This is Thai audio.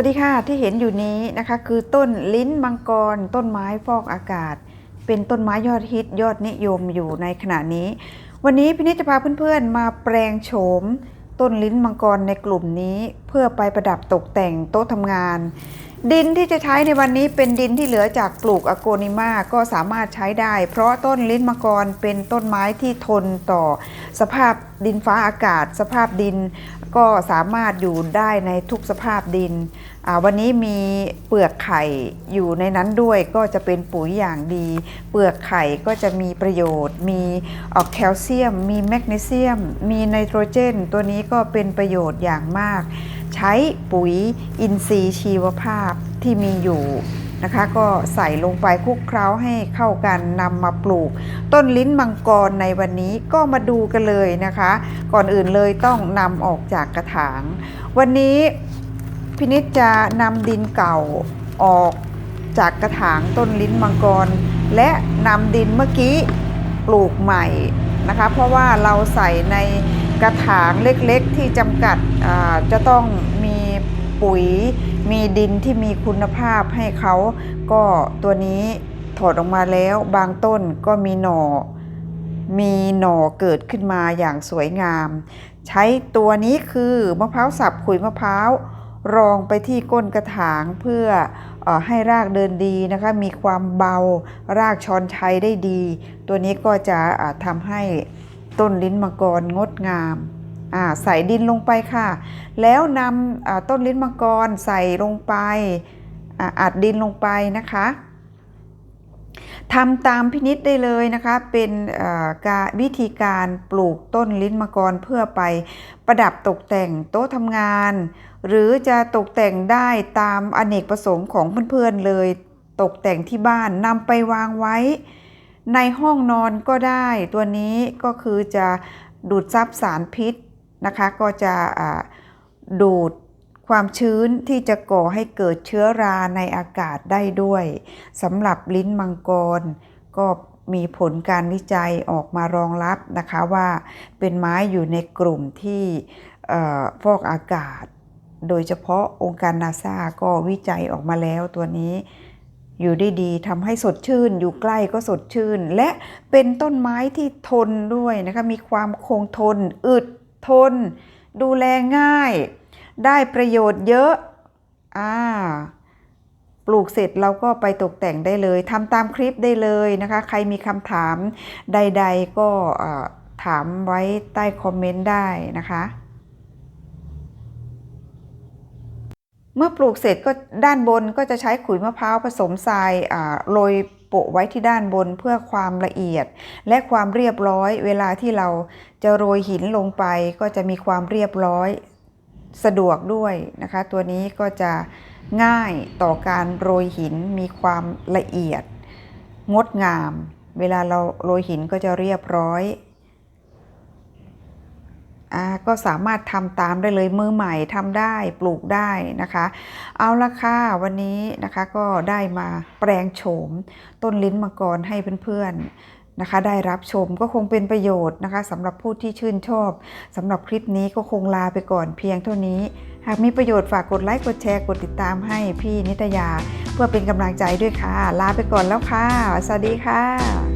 สวัสดีค่ะที่เห็นอยู่นี้นะคะ คือต้นลิ้นมังกร ต้นไม้ฟอกอากาศ เป็นต้นไม้ยอดฮิตยอดนิยมอยู่ในขณะนี้ วันนี้พินิจจะพาเพื่อนๆ มาแปลงโฉม ต้นลิ้นมังกรในกลุ่มนี้ เพื่อไปประดับตกแต่งโต๊ะทำงาน ดินที่จะใช้ในวันนี้เป็นดินที่เหลือจากปลูกอโกนิมาก็สามารถใช้ได้ เพราะต้นลิ้นมังกรเป็นต้นไม้ที่ทนต่อ สภาพดินฟ้าอากาศ สภาพดิน ก็สามารถอยู่ได้ในทุกสภาพดินอ่าวันนี้มีเปลือกไข่อยู่ในนั้นด้วยก็จะเป็นปุ๋ยอย่างดี เปลือกไข่ก็จะมีประโยชน์ มีออกแคลเซียม มีแมกนีเซียม มีไนโตรเจน ตัวนี้ก็เป็นประโยชน์อย่างมาก ใช้ปุ๋ยอินทรีย์ชีวภาพที่มีอยู่ นะคะ ก็ใส่ลงไปคลุกเคล้าให้เข้ากันนำมาปลูก ต้นลิ้นมังกรในวันนี้ก็มาดูกันเลยนะคะ ก่อนอื่นเลยต้องนำออกจากกระถาง วันนี้พินิจจะนำดินเก่าออกจากกระถางต้นลิ้นมังกร และนำดินเมื่อกี้ปลูกใหม่นะคะ เพราะว่าเราใส่ในกระถางเล็กๆที่จำกัดจะต้องมีปุ๋ย มีดินที่มีคุณภาพให้เขาก็ตัวนี้ถอดออกมาแล้วบางต้นก็มีหน่อ มีหน่อเกิดขึ้นมาอย่างสวยงาม ใช้ตัวนี้คือมะพร้าวสับขุยมะพร้าวรองไปที่ก้นกระถางเพื่อออให้รากเดินดีนะคะ มีความเบารากชอนชัยได้ดี ตัวนี้ก็จะทำให้ต้นลิ้นมังกรงดงาม ใส่ดินลงไปค่ะ แล้วนำต้นลิ้นมังกรใส่ลงไปอัดดินลงไปนะคะทำตามพินิษได้เลยนะคะ เป็นการวิธีการปลูกต้นลิ้นมังกรเพื่อไปประดับตกแต่งโต๊ะทำงาน หรือจะตกแต่งได้ตามอเนกประสงค์ของเพื่อนๆเลย ตกแต่งที่บ้านนำไปวางไว้ ในห้องนอนก็ได้ ตัวนี้ก็คือจะดูดซับสารพิษ นะคะก็จะดูดความชื้นที่จะก่อให้เกิดเชื้อราในอากาศได้ด้วยสำหรับลิ้นมังกร ก็มีผลการวิจัยออกมารองรับนะคะว่าเป็นไม้อยู่ในกลุ่มที่ฟอกอากาศ โดยเฉพาะองค์การนาซาก็วิจัยออกมาแล้วตัวนี้อยู่ได้ดีทำให้สดชื่น อยู่ใกล้ก็สดชื่น และเป็นต้นไม้ที่ทนด้วยนะคะมีความคงทนอึด ทน ดูแลง่าย ได้ประโยชน์เยอะอ่าปลูกเสร็จเราก็ไปตกแต่งได้เลยทำตามคลิปได้เลยนะคะ ใครมีคำถามใด ๆ ก็ถามไว้ใต้คอมเมนต์ได้นะคะเมื่อปลูกเสร็จก็ด้านบนก็จะใช้ขุยมะพร้าวผสมทรายโรย โปะไว้ที่ด้านบนเพื่อความละเอียด และความเรียบร้อย เวลาที่เราจะโรยหินลงไปก็จะมีความเรียบร้อยสะดวกด้วยนะคะ ตัวนี้ก็จะง่ายต่อการโรยหินมีความละเอียด งดงาม เวลาเราโรยหินก็จะเรียบร้อย ก็สามารถทำตามได้เลยมือใหม่ทำได้ปลูกได้นะคะ เอาละค่ะวันนี้นะคะก็ได้มาแปลงโฉมต้นลิ้นมังกรให้เพื่อนๆนะคะ ได้รับชมก็คงเป็นประโยชน์นะคะสำหรับผู้ที่ชื่นชอบสำหรับคลิปนี้ก็คงลาไปก่อนเพียงเท่านี้ หากมีประโยชน์ฝากกดไลค์กดแชร์กดติดตามให้พี่นิตยา เพื่อเป็นกำลังใจด้วยค่ะ ลาไปก่อนแล้วค่ะ สวัสดีค่ะ